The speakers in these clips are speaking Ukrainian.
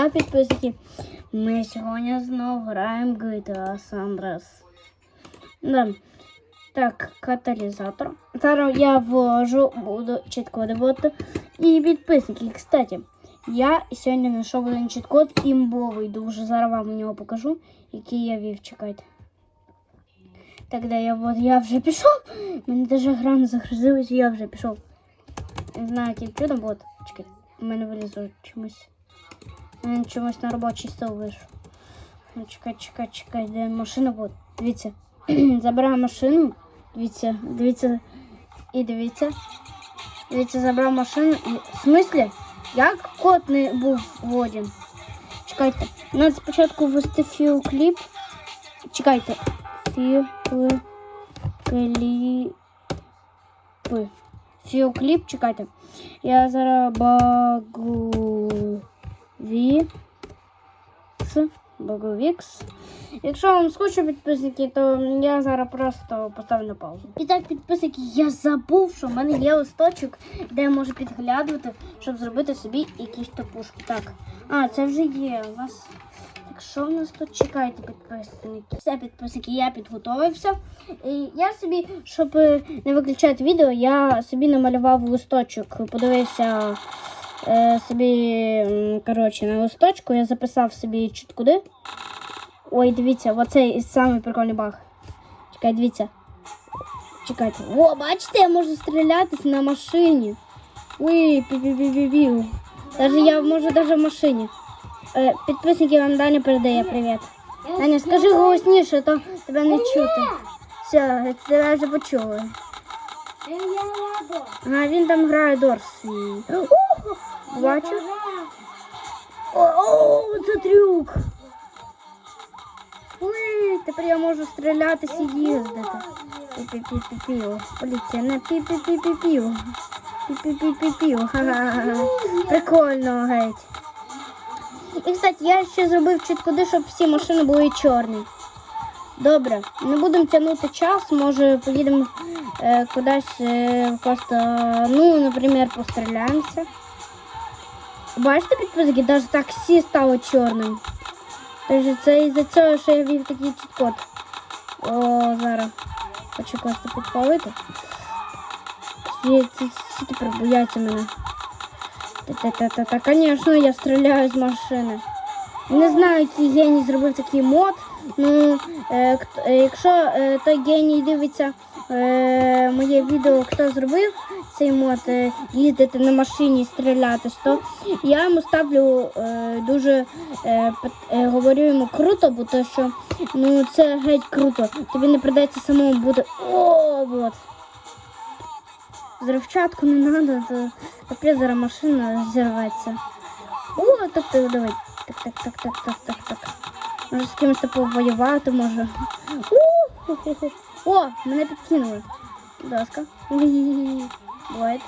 Да, підписники. Ми сьогодні знову граємо GTA San Andreas. Да. Так, каталізатор. Зараз я ввожу, буду вводити. І підписники, кстати, я сьогодні знайшов один чіткод імбовий. Дуже зараз вам нього покажу, який я вів. Чекайте. Де я от я вже пішов. Мене даже гра не загрузилась, я вже пішов. Не знаю, яким чудом, от, чекайте, у мене вилізло чомусь. Чомусь на робочий стол вийшов. Ну, Чекай, чекай, чекай, де машина буде. Дивіться. Забираю машину. Дивіться, дивіться. І дивіться. Дивіться, забрав машину і. В смислі? Як код не був вводен? Чекайте. Надо спочатку ввести філ кліп. Чекайте. Філ кліп. Філ кліп, чекайте. Я зараз багу Боговікс. Якщо вам скучно підписники, то я зараз просто поставлю на паузу. І так, підписники, я забув, що в мене є листочок, де я можу підглядувати, щоб зробити собі якісь топушки. Так, а, це вже є. У нас. Так, що в нас тут чекайте, підписники? Все, підписники, я підготовився. І я собі, щоб не виключати відео, я собі намалював листочок, подивився собі, коротше, на листочку, я записав собі чіткуди. Ой, дивіться, оцей самий прикольний баг. Чекай, дивіться. Чекайте. О, бачите, я можу стрілятись на машині. Ой, пі-пі-пі-пі-пі. Даже я можу даже в машині. Е, підписники вам Даня передає привіт. Даня, скажи голосніше, то тебе не чути. Все, тебе вже почули. А він там грає Дорс. О, бачиш? О, о, це трюк. Ой, тепер я можу стрілятися і їздити. Пі-пі-пі-пі-піу. Поліція, не пі-пі-пі-пі-піу. Пі-пі-пі-пі-піу. Ха-ха-ха. Прикольно, геть. І, кстати, я ще зробив чіткуди, щоб всі машини були чорні. Добре, не будемо тягнути час, може поїдемо е, кудись е, просто, ну, наприклад, постріляємося. Бачите, підписники, навіть таксі стало чорним. Тож це із-за цього, що я вів такий чіткод. О, зараз. Хочу просто підпалити. Всі, всі, всі тепер бояться мене. Та-та-та-та, звісно, я стріляю з машини. Не знаю, який геній зробив такий мод. Ну, е, хто- е, якщо е, той геній дивиться е, моє відео, хто зробив цей мод, е, їздити на машині стріляти, то я йому ставлю е, дуже е, е, говорю йому круто, бо то що ну це геть круто. Тобі не придеться самому бути. О, вот. Взривчатку не треба, то капець зараз машина зірветься. О, так, так, давай. Так, так, так, так, так, так, так. Може з кимось повоювати, може. У. О, мене підкинули. Будь ласка. Бувайте.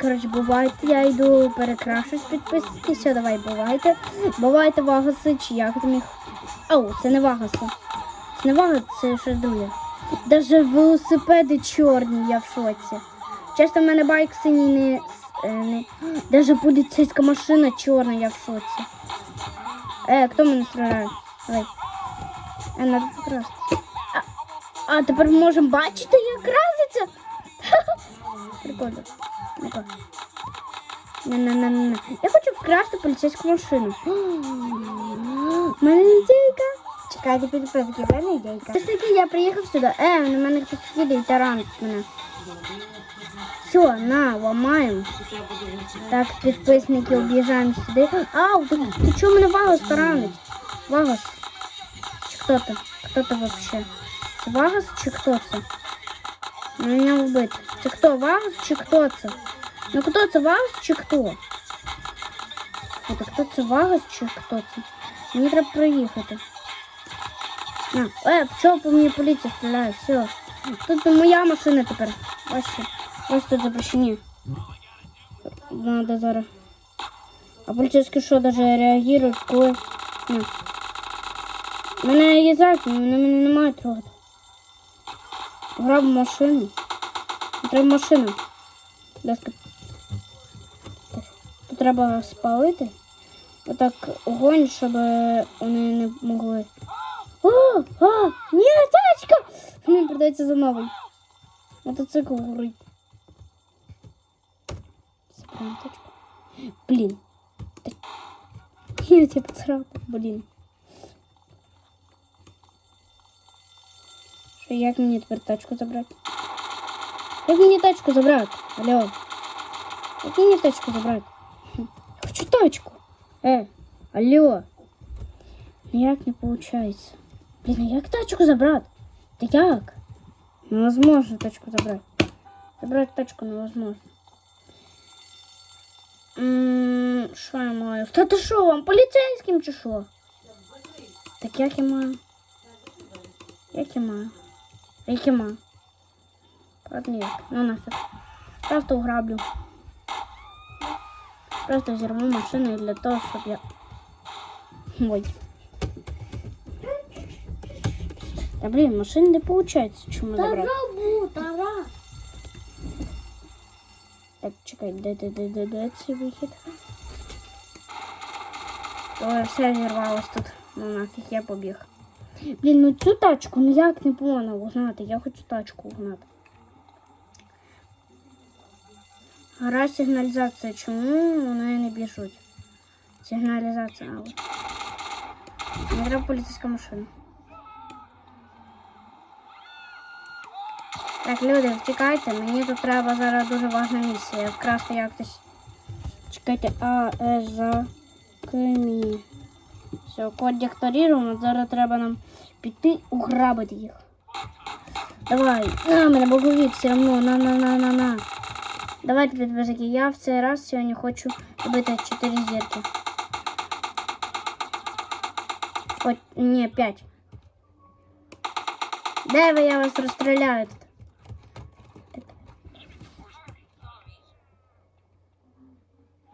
Коротше, бувайте, я йду перекрашусь підписники. Все, давай, бувайте. Бувайте вагаси, чи як там їх. Ау, це не вагаси. Це не вагас, це щось друге. Даже велосипеди чорні, я в шоці. Часто в мене байк синій не. е, не... Даже поліцейська машина чорна, я в шоці. Е, хто мене стріляє? Давай. Е, надо покрасти. А, а тепер можемо бачити, як краситься? Прикольно. Ну-ка. Не-не-не-не. Я хочу вкрасти поліцейську машину. У мене ідейка. Чекайте, підписники, в мене ідейка. Ось таки я приїхав сюди. Е, на мене хтось їде і таранить мене. Все, на, ламаємо. Так, підписники, об'їжджаємо сюди. Ау, ти, ти чого мене Вагас таранить? Вагас. Чи хто це? Хто це вообще? Це Вагас чи хто це? Мене вбити. Це хто, Вагас чи хто це? Ну хто це, Вагас чи хто? Это хто це Вагас чи хто це? Мені треба проїхати. А, е, чого по мені поліція стріляє? Все. Тут моя машина тепер. Ось що. Ось тут запрещені. Надо зараз. А поліцейські що даже реагують, коли. Ну. Мене їздять, вони мене не мають трогати. Граб машину. Треба машину. Будь ласка. Так, Тут треба спалити. отак огонь, щоб вони не могли. О, а, ні, тачка! Мені придеться за новий. Мотоцикл горить. Забираємо тачку. Блін. Та- Я тебе поцарапав, блін. Що, як мені тепер тачку забрати? Як мені тачку забрати? Алло. Як мені тачку забрати? Хм, Хочу тачку. Е, алло. Ніяк не виходить. Блін, а як тачку забрати? Та як? Невозможно тачку забрати. Забрати тачку невозможно. М, Що я маю? Стати що вам? Поліцейським чи що? Так як я маю? Як я маю? Як я маю? Ладно. Ну нафиг. Просто уграблю. Просто взорву машину для того, щоб я... Ой. Да блин, машины не получается, чому забрати. Тарабу, Тарас. Так, чекай, де, де, де, де, де цей вихід? Ой, все зірвалось тут. Ну нафіг, я побіг. Блін, ну цю тачку ніяк не можна угнати. Я хочу тачку угнати. Гра сигналізація. Чому вони не біжуть? Сигналізація. Мені треба поліцейська машина. Так, люди, втікайте, мені тут треба зараз дуже важна місія. Вкрасти якось. Чекайте, а е, за кемі. Все, код декторіровано, зараз треба нам піти уграбити їх. Давай, на мене боговік все одно, на на на на на. Давайте, підписики, я в цей раз сьогодні хочу робити 4 зірки. Хоч, ні, 5. Де ви, я вас розстріляю тут?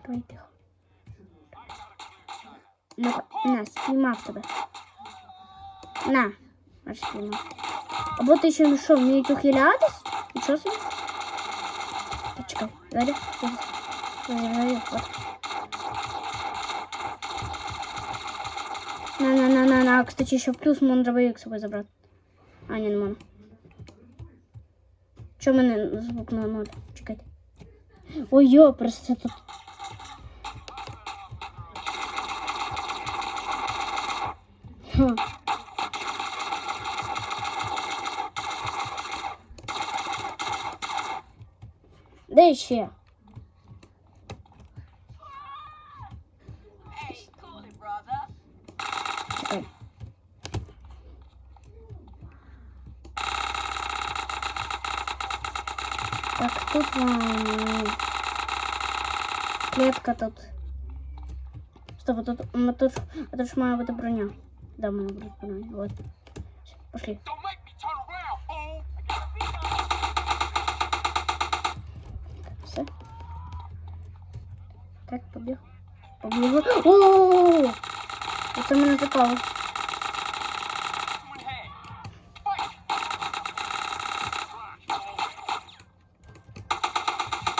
Давай Ну, на, спіймав тебе. На, аж спіймав. Або ти ще ну що, вміють ухилятись? Нічого собі? Та чекай, далі. Далі, от. На, на, на, на, на. Кстати, ще плюс можна дробовик з забрати. А, ні, не можна. Чого мене звук на ноль? Чекайте. Ой, йо, просто тут. Де ще? Так, тут клетка тут. Стоп, тут, тут, тут має бути броня. Да, мы бути броня. Вот. Пошли. Все. Так, побег. Побег. О! Это меня запало.